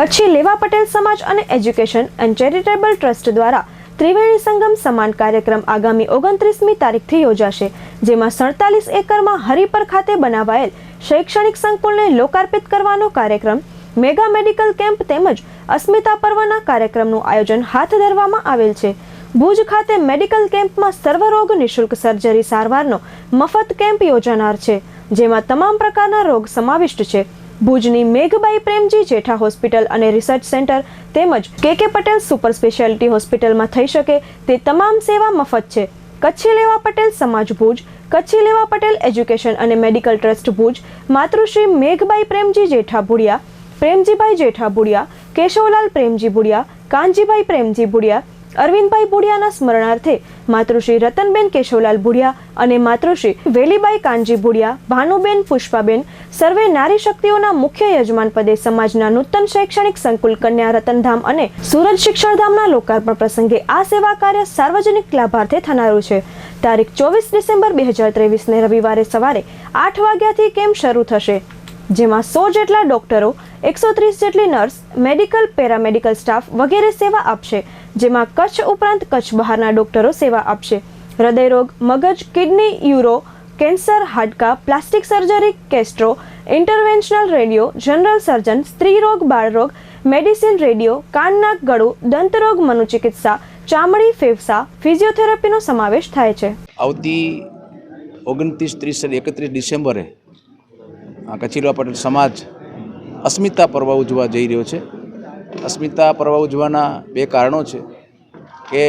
કચ્છી લેવા પટેલ સમાજ અને education and charitable trust દ્વારા ત્રિવેણી સંગમ સમાન કાર્યક્રમ આગામી ઓગણત્રીસમી તારીખથી યોજાશે, જેમાં સડતાલીસ એકરમાં હરિપર ખાતે બનાવાયેલ શૈક્ષણિક સંકુલને લોકાર્પિત કરવાનો કાર્યક્રમ, મેગા મેડિકલ કેમ્પ તેમજ અસ્મિતા પર્વના કાર્યક્રમનું આયોજન હાથ ધરવામાં આવેલ છે. ભુજ ખાતે મેડિકલ કેમ્પમાં સર્વરોગ નિઃશુલ્ક સર્જરી સારવારનો મફત કેમ્પ યોજાનાર છે, જેમાં તમામ પ્રકારના રોગ સમાવિષ્ટ છે. ભુજની મેઘબાઈ પ્રેમજી જેઠા હોસ્પિટલ અને રિસર્ચ સેન્ટર તેમજ કે કે પટેલ સુપર સ્પેશિયાલિટી હોસ્પિટલમાં થઈ શકે તે તમામ સેવા મફત છે. કચ્છી લેવા પટેલ સમાજ ભુજ, કચ્છી લેવા પટેલ એજ્યુકેશન અને મેડિકલ ટ્રસ્ટ ભુજ, માતૃશ્રી મેઘબાઈ પ્રેમજી જેઠા ભુડિયા, પ્રેમજીભાઈ જેઠા ભુડિયા, કેશવલાલ પ્રેમજી ભુડિયા, કાનજીભાઈ પ્રેમજી ભુડિયા, અરવિંદભાઈ ભુડિયાના સ્મરણાર્થે માતૃશ્રી રતનબેન કેશવલાલ ભુડિયા અને માતૃશ્રી વેલીબાઈ કાનજી ભુડિયા, ભાનુબેન પુષ્પાબેન સર્વે નારી શક્તિઓના મુખ્ય યજમાન પદે સમાજના નૂતન શૈક્ષણિક સંકુલ કન્યા રતનધામ અને સુરત શિક્ષણધામના લોકાર્પણ પ્રસંગે આ સેવા કાર્ય સાર્વજનિક લાભાર્થે થનારું છે. તારીખ ચોવીસ ડિસેમ્બર બે હજાર ત્રેવીસને રવિવારે સવારે આઠ વાગ્યાથી કેમ્પ શરૂ થશે? જેમાં સો જેટલા ડોક્ટરો, એકસો ત્રીસ જેટલી નર્સ, મેડિકલ, પેરામેડિકલ સ્ટાફ વગેરે સેવા આપશે, જેમાં કચ્છ ઉપરાંત કચ્છ બહારના ડોક્ટરો સેવા આપશે. હૃદયરોગ, મગજ, કિડની, યુરો કેન્સર, હાડકા, plastic surgery, gastro, interventional radio, general surgeon, સ્ત્રીરોગ, બાળરોગ, મેડિસિન રેડિયો કાન નાક ગળું, દંતરોગ, મનોચિકિત્સા, ચામડી, ફેફસા, ફિઝિયોથેરાપીનો સમાવેશ થાય છે. આવતી ઓગણત્રીસ, ત્રીસ અને એકત્રીસ ડિસેમ્બરે કચીરવા પટેલ સમાજ અસ્મિતા પર્વ ઉજવા જઈ રહ્યો છે. અસ્મિતા પર્વ ઉજવાના બે કારણો છે કે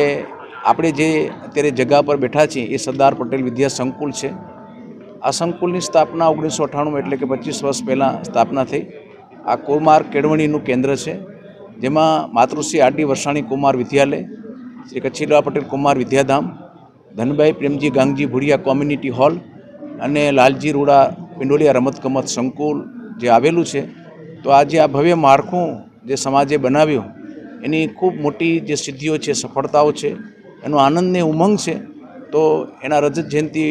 આપણે જે અત્યારે જગા પર બેઠા છીએ એ સરદાર પટેલ વિદ્યા સંકુલ છે. આ સંકુલની સ્થાપના ઓગણીસો અઠ્ઠાણું એટલે કે પચીસ વર્ષ પહેલાં સ્થાપના થઈ. આ કુમાર કેળવણીનું કેન્દ્ર છે, જેમાં માતૃશ્રી આરડી વરસાણી કુમાર વિદ્યાલય, શ્રી કચ્છીલા પટેલ કુમાર વિદ્યાધામ, ધનભાઈ પ્રેમજી ગાંગજી ભુડિયા કોમ્યુનિટી હોલ અને લાલજી રૂડા પિંડોલિયા રમતગમત સંકુલ જે આવેલું છે. તો આજે આ ભવ્ય માળખું જે સમાજે બનાવ્યું, એની ખૂબ મોટી જે સિદ્ધિઓ છે, સફળતાઓ છે, એનો આનંદને ઉમંગ છે. તો એના રજત જયંતિ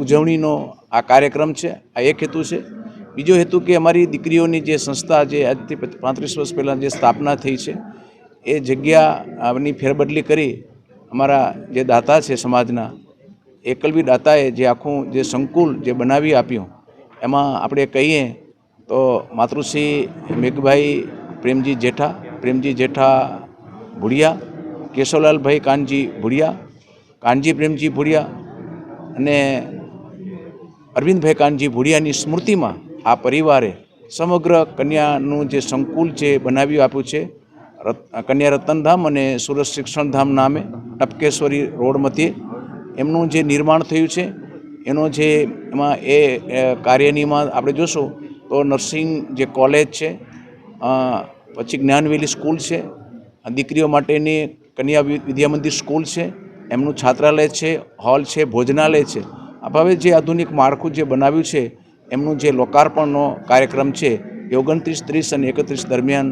ઉજવણીનો આ કાર્યક્રમ છે, આ એક હેતુ છે. બીજો હેતુ કે અમારી દીકરીઓની જે સંસ્થા જે આજથી પાંત્રીસ વર્ષ પહેલાં જે સ્થાપના થઈ છે, એ જગ્યાની ફેરબદલી કરી અમારા જે દાતા છે સમાજના એકલવી દાતાએ જે આખું જે સંકુલ જે બનાવી આપ્યું, એમાં આપણે કહીએ તો માતૃશ્રી મેઘભાઈ પ્રેમજી જેઠા પ્રેમજી જેઠા ભુડિયા કેશવલાલભાઈ કાનજી ભુડિયા, કાનજી પ્રેમજી ભુડિયા અને અરવિંદભાઈ કાનજી ભુડિયાની સ્મૃતિમાં આ પરિવારે સમગ્ર કન્યાનું જે સંકુલ છે બનાવી આપ્યું છે. કન્યા રતનધામ અને સુરત શિક્ષણધામ નામે ટપકેશ્વરી રોડ મધ્યે એમનું જે નિર્માણ થયું છે, એનો જે એમાં એ કાર્યનીમાં આપણે જોશું તો નર્સિંગ જે કોલેજ છે પછી જ્ઞાનવેલી સ્કૂલ છે દીકરીઓ માટેની કન્યા વિદ્યામંદિર સ્કૂલ છે, એમનું છાત્રાલય છે, હોલ છે, ભોજનાલય છે. ભાવે જે આધુનિક માળખું જે બનાવ્યું છે, એમનું જે લોકાર્પણનો કાર્યક્રમ છે, એ ઓગણત્રીસ, ત્રીસ અને એકત્રીસ દરમિયાન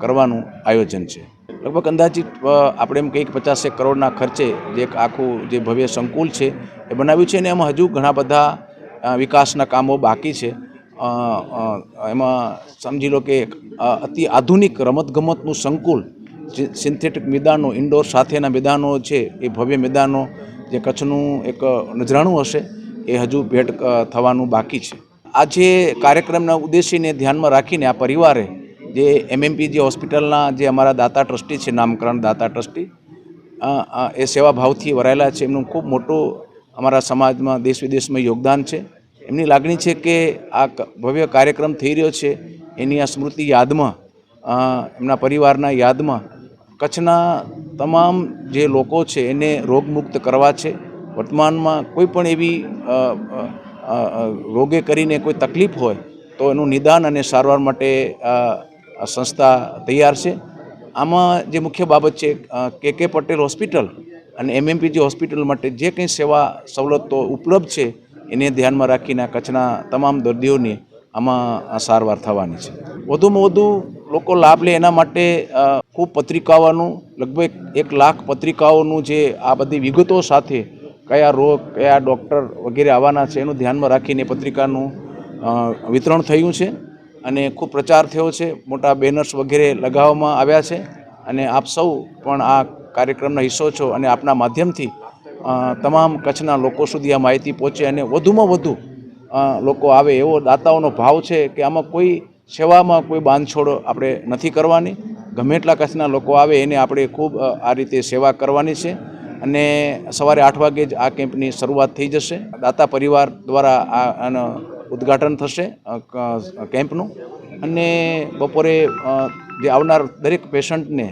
કરવાનું આયોજન છે. લગભગ અંદાજિત આપણે એમ કહીએ કે પચાસેક કરોડના ખર્ચે જે એક આખું જે ભવ્ય સંકુલ છે, એ બનાવ્યું છે અને એમાં હજુ ઘણા બધા વિકાસના કામો બાકી છે. એમાં સમજી લો કે અતિ આધુનિક રમતગમતનું સંકુલ સિન્થેટિક મેદાનો, ઇન્ડોર સાથેના મેદાનો છે, એ ભવ્ય મેદાનો, જે કચ્છનું એક નજરાણું હશે, એ હજુ ભેટ થવાનું બાકી છે. આ જે કાર્યક્રમના ઉદ્દેશ્યને ધ્યાનમાં રાખીને આ પરિવારે જે એમએમપી જે હોસ્પિટલના જે અમારા દાતા ટ્રસ્ટી છે, નામકરણ દાતા ટ્રસ્ટી એ સેવાભાવથી વરાયેલા છે. એમનું ખૂબ મોટું અમારા સમાજમાં દેશ વિદેશમાં યોગદાન છે. એમની લાગણી છે કે આ ભવ્ય કાર્યક્રમ થઈ રહ્યો છે. એની આ સ્મૃતિ યાદમાં એમના પરિવારના યાદમાં કચ્છના તમામ જે લોકો છે એને રોગમુક્ત કરવા છે. વર્તમાનમાં કોઈ પણ એવી રોગે કરીને કોઈ તકલીફ હોય, તો એનું નિદાન અને સારવાર માટે સંસ્થા તૈયાર છે. આમાં જે મુખ્ય બાબત છે કે કે પટેલ હોસ્પિટલ અને એમએમપીજી હોસ્પિટલ માટે જે કંઈ સેવા સવલતો ઉપલબ્ધ છે, એને ધ્યાનમાં રાખીને કચ્છના તમામ દર્દીઓની આમાં સારવાર થવાની છે. વધુમાં વધુ લોકો લાભ લે એના માટે ખૂબ પત્રિકાઓનું, લગભગ એક લાખ પત્રિકાઓનું જે આ બધી વિગતો સાથે કયા રોગ, કયા ડૉક્ટર વગેરે આવવાના છે એનું ધ્યાનમાં રાખીને પત્રિકાનું વિતરણ થયું છે અને ખૂબ પ્રચાર થયો છે. મોટા બેનર્સ વગેરે લગાવવામાં આવ્યા છે અને આપ સૌ પણ આ કાર્યક્રમનો હિસ્સો છો અને આપના માધ્યમથી તમામ કચ્છના લોકો સુધી આ માહિતી પહોંચે અને વધુમાં વધુ લોકો આવે એવો દાતાઓનો ભાવ છે કે આમાં કોઈ સેવામાં કોઈ બાંધછોડ આપણે નથી કરવાની. ગમે એટલા કચ્છના લોકો આવે એને આપણે ખૂબ આ રીતે સેવા કરવાની છે. અને સવારે આઠ વાગે જ આ કેમ્પની શરૂઆત થઈ જશે. દાતા પરિવાર દ્વારા આ ઉદ્ઘાટન થશે કેમ્પનું. અને બપોરે જે આવનાર દરેક પેશન્ટને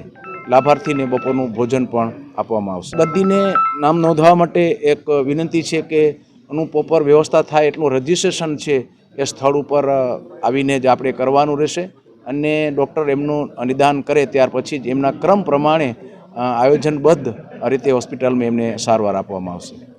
લાભાર્થીને બપોરનું ભોજન પણ આપવામાં આવશે. દર્દીને નામ નોંધવા માટે એક વિનંતી છે કે એનું પ્રોપર વ્યવસ્થા થાય, એટલું રજિસ્ટ્રેશન છે એ સ્થળ ઉપર આવીને જ આપણે કરવાનું રહેશે અને ડૉક્ટર એમનું નિદાન કરે ત્યાર પછી જ એમના ક્રમ પ્રમાણે આયોજનબદ્ધ રીતે હોસ્પિટલમાં એમને સારવાર આપવામાં આવશે.